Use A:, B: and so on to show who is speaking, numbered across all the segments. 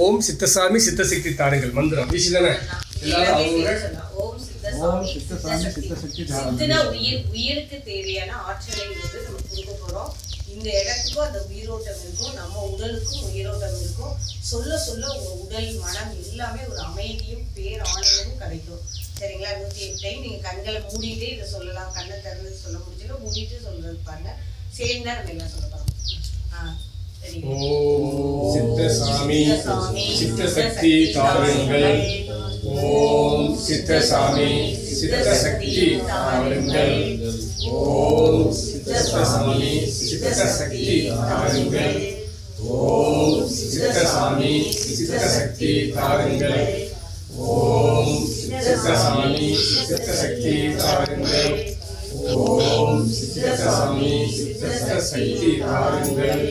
A: ஓம் சித்தசாமி சித்தசக்தி தாருங்கள் மந்திரம். ஈஸி தானே? எல்லாரும் அவங்க
B: ஓம் சித்த
C: ஓம்
B: சாமி,
C: சித்த சாமி,
B: சித்த
C: சித்த
B: சக்தி.
C: சக்தி தாருங்கள்.
B: சித்தனா உயிர் உயிருக்கு தேவையான ஆற்றலை வந்து நம்ம கொடுக்க இந்த இடத்துக்கும் அந்த உயிரோட்டம் இருக்கும் நம்ம உடலுக்கும் உயிரோட்டம் இருக்கும். சொல்ல சொல்ல உங்க உடல் மனம் எல்லாமே ஒரு அமைதியும் பேர் ஆனந்தமும் கிடைக்கும். சரிங்களா? நூத்தி எட்டு டைம் நீங்க கண்களை மூடிட்டே இதை சொல்லலாம். கண்ணை திறந்து சொல்ல முடியல மூடிட்டு சொல்றது பாருங்க. சேர்ந்து தான் நம்ம எல்லாம் சொல்ல போறோம்? ஆ.
A: ஓம் சித்தசாமி சித்தசக்தி தாருங்கள் ஓம் சித்தசாமி சித்தசக்தி தாருங்கள் ஓம் சித்தசாமி சித்தசக்தி தாருங்கள் ஓம் சித்தசாமி சித்தசக்தி தாருங்கள் ஓம் சித்தசாமி சித்தசக்தி தாருங்கள் ஓம் சித்தசாமி சித்தசக்தி தாருங்கள்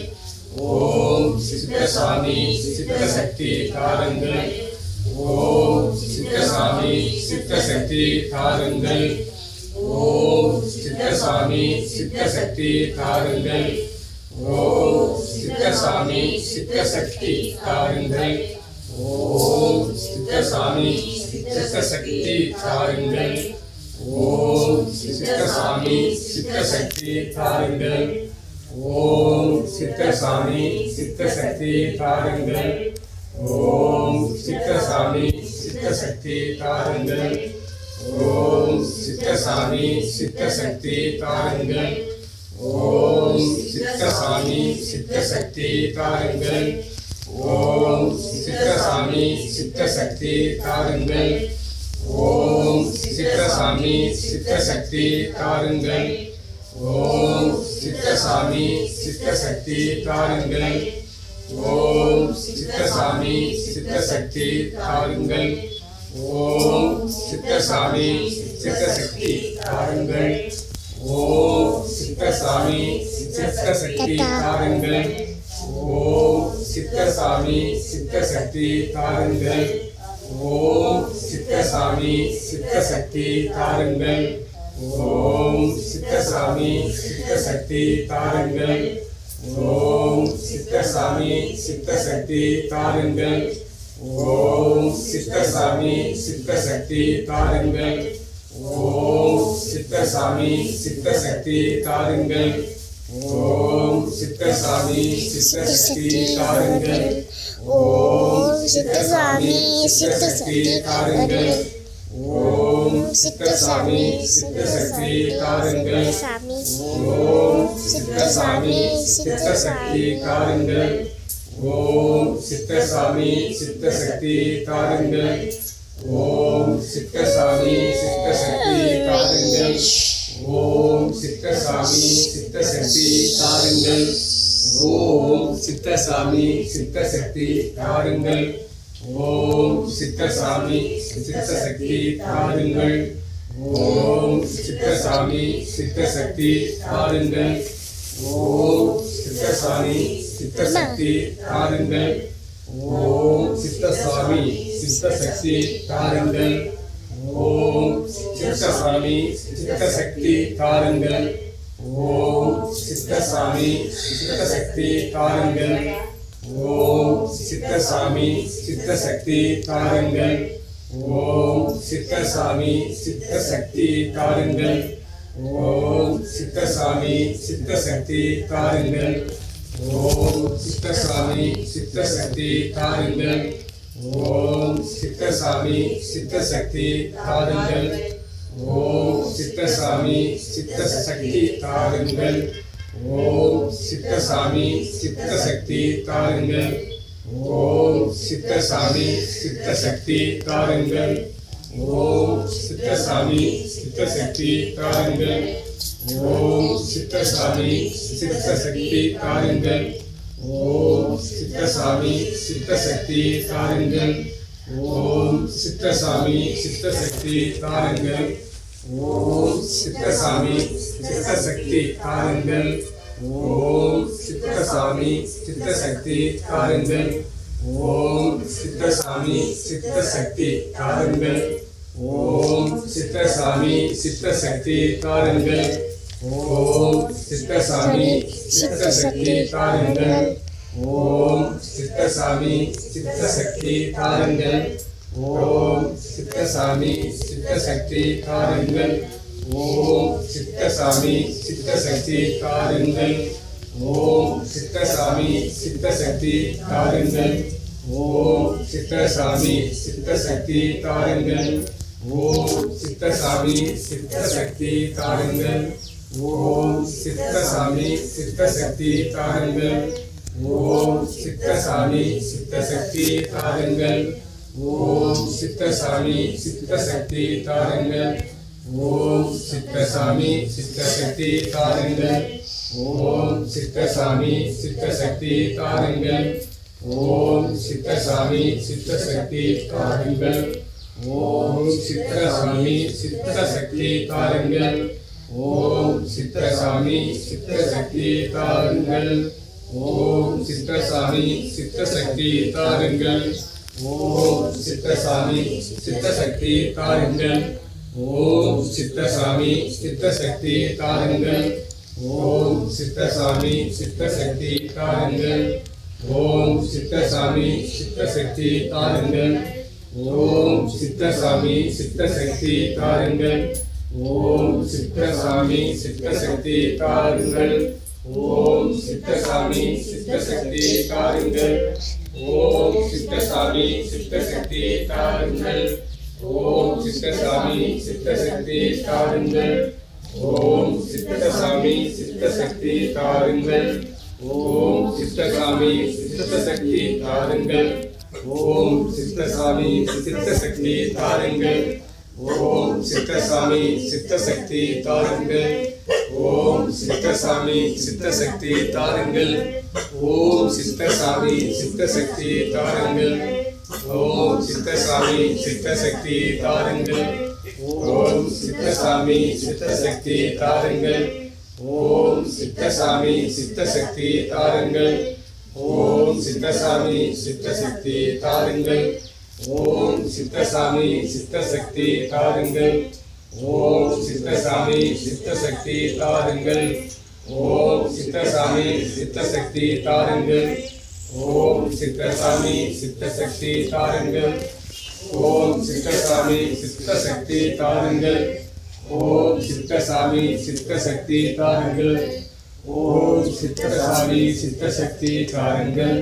A: ஓம் சித்தசாமி சித்தசக்தி தாருங்கள். ஓம் சித்தசாமி சித்தசக்தி தாருங்கள். ஓம் சித்தசாமி சித்தசக்தி தாருங்கள். ஓம் சித்தசாமி சித்தசக்தி தாருங்கள். ஓம் சித்தசாமி சித்தசக்தி தாருங்கள். ஓம் சித்தசாமி சித்தசக்தி தாருங்கள். ஓம் சித்தசாமி சித்தசக்தி தாருங்கள். ஓம் சித்தசாமி சித்தசக்தி தாருங்கள். ஓம் சித்தசாமி சித்தசக்தி தாருங்கள். ஓம் சித்தசாமி சித்தசக்தி தாருங்கள். ஓம் சித்தசாமி சித்தசக்தி தாருங்கள். ஓம் சித்தசாமி சித்தசக்தி தாருங்கள். ஓம் சித்தசாமி சித்தசக்தி தாருங்கள். ஓம் சித்தசாமி சித்தசக்தி தாருங்கள். ஓம் சித்தசாமி சித்தசக்தி தாருங்கள். ஓம் சித்தசாமி சித்தசக்தி தாருங்கள். ஓம் சித்தசாமி சித்தசக்தி தாருங்கள். ஓம் சித்தசாமி சித்தசக்தி தாருங்கள். ஓம் சித்தசாமி சித்த சக்தி தாருங்கள். ஓம் சித்தசாமி சித்த சக்தி தாருங்கள். ஓம் சித்தசாமி சித்த சக்தி தாருங்கள். ஓம் சித்தசாமி சித்த சக்தி தாருங்கள். ஓம் சித்தசாமி சித்த சக்தி தாருங்கள். ஓம் சித்தசாமி சித்த சக்தி தாருங்கள். ஓம் சித்தசாமி சித்த சாமி காருங்கள். ஓம் சித்தசாமி சாமி சித்த காருங்கள். ஓம் சித்தசாமி சாமி சித்த காருங்கள். ஓம் சித்தசாமி சாமி சித்த காருங்கள். ஓம் சித்தசாமி சாமி சித்த காருங்கள். ஓம் சித்தசாமி சாமி சித்த காருங்கள். ஓம் சித்தசாமி சித்தசக்தி தாருங்கள். ஓம் சித்தசாமி சித்தசக்தி தாருங்கள். ஓம் சித்தசாமி சித்தசக்தி தாருங்கள். ஓம் சித்தசாமி சித்தசக்தி தாருங்கள். ஓம் சித்தசாமி சித்தசக்தி தாருங்கள். ஓம் சித்தசாமி சித்தசக்தி தாருங்கள். ஓம் சித்தசாமி சித்தசக்தி தாருங்கள். ஓம் சித்தசாமி சித்தசக்தி தாருங்கள். ஓம் சித்தசாமி சித்தசக்தி தாருங்கள். ஓம் சித்தசாமி சித்தசக்தி தாருங்கள். ஓம் சித்தசாமி சித்தசக்தி தாருங்கள். ஓம் சித்தசாமி சித்தசக்தி தாருங்கள். ஓம் சித்தசாமி சித்தசக்தி தாருங்கள் ஓம் சித்தசாமி சித்தசக்தி தாருங்கள் ஓம் சித்தசாமி சித்தசக்தி தாருங்கள் ஓம் சித்தசாமி சித்தசக்தி தாருங்கள் ஓம் சித்தசாமி சித்தசக்தி தாருங்கள் ஓம் சித்தசாமி சித்தசக்தி தாருங்கள் ஓம் சித்தசாமி சித்தசக்தி தாருங்கள் ஓம் சித்தசாமி சித்தசக்தி தாருங்கள் ஓம் சித்தசாமி சித்தசக்தி தாருங்கள் ஓம் சித்தசாமி சித்தசக்தி தாருங்கள் ஓம் சித்தசாமி சித்தசக்தி தாருங்கள் ஓம் சித்தசாமி சித்தசக்தி தாருங்கள் ஓம் சித்தசாமி சித்தசக்தி தாருங்கள் ஓம் சித்தசாமி சித்தசக்தி தாருங்கள் ஓம் சித்தசாமி சித்தசக்தி தாருங்கள் ஓம் சித்தசாமி சித்தசக்தி தாருங்கள் ஓம் சித்தசாமி சித்தசக்தி தாருங்கள் ஓம் சித்தசாமி சித்தசக்தி தாருங்கள் ஓம் சித்தசாமி சித்தசக்தி தாருங்கள் ओम सिद्धसामी सिद्धशक्ति तारंग ओम सिद्धसामी सिद्धशक्ति तारंग ओम सिद्धसामी सिद्धशक्ति तारंग ओम सिद्धसामी सिद्धशक्ति तारंग ओम सिद्धसामी सिद्धशक्ति तारंग ओम सिद्धसामी सिद्धशक्ति तारंग ओम सिद्धसामी सिद्धशक्ति तारंग ஓம் சித்தசாமி சித்தசக்தி தாருங்கள் ஓம் சித்தசாமி சித்தசக்தி தாருங்கள் ஓம் சித்தசாமி சித்தசக்தி தாருங்கள் ஓம் சித்தசாமி சித்தசக்தி தாருங்கள் ஓம் சித்தசாமி சித்தசக்தி தாருங்கள் ஓம் சித்தசாமி சித்தசக்தி தாருங்கள் ஓம் சித்தசாமி சித்தசக்தி தாருங்கள் ஓம் சித்தசாமி சித்தசக்தி தாருங்கள் ஓம் சித்தசாமி சித்தசக்தி தாருங்கள் ஓம் சித்தசாமி சித்தசக்தி தாருங்கள் ஓம் சித்தசாமி சித்தசக்தி தாருங்கள் ஓம் சித்தசாமி சித்தசக்தி தாருங்கள் ஓம் சித்தசாமி சித்தசக்தி தாருங்கள் ஓம் சித்தசாமி சித்த சக்தி தாருங்கள். ஓம் சித்தசாமி சித்த சக்தி தாருங்கள். ஓம் சித்தசாமி சித்த சக்தி தாருங்கள். ஓம் சித்தசாமி சித்த சக்தி தாருங்கள். ஓம் சித்தசாமி சித்த சக்தி தாருங்கள். ஓம் சித்தசாமி சித்த சக்தி தாருங்கள். ஓம் சித்தசாமி சித்த சக்தி தாருங்கள். ஓம் சித்தசாமி சித்தசக்தி தாருங்கள் ஓம் சித்தசாமி சித்தசக்தி தாருங்கள் ஓம் சித்தசாமி சித்தசக்தி தாருங்கள் ஓம் சித்தசாமி சித்தசக்தி தாருங்கள் ஓம் சித்தசாமி சித்தசக்தி தாருங்கள் ஓம் சித்தசாமி சித்தசக்தி தாருங்கள்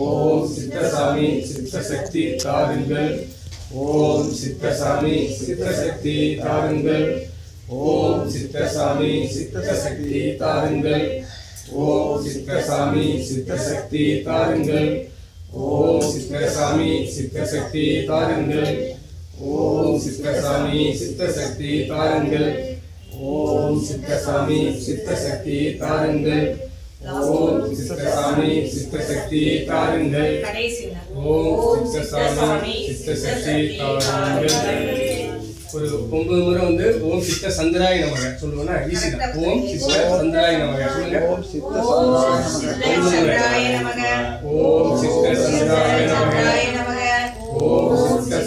A: ஓம் சித்தசாமி சித்தசக்தி தாருங்கள் ஓம் சித்தசாமி சித்தசக்தி தாருங்கள் ஓம் சித்தசாமி சித்தசக்தி தாருங்கள் ஓம் சித்தசாமி சித்தசக்தி தாருங்கள் ஓம் சித்தசாமி சித்தசக்தி தாருங்கள் ஓம் சித்தசாமி சித்தசக்தி தாருங்கள் ஓம் சித்தசாமி சித்தசக்தி தாருங்கள் ஓம் சித்தசாமி சித்தசக்தி தாருங்கள். ஓம் சித்தசாமி சித்தசக்தி தாருங்கள். ஒரு ஒன்பது முறை வந்து ஓம் சித்த சந்திராய நமக. சொல்லுவோம்னா ஈஸி தான். ஓம் சித்த சந்திராய நமக. சொல்லுங்க.
C: ஓம் சித்த
A: சந்திராய நமக. ஓம் சித்த சந்திராய நமக. ஓம் சித்த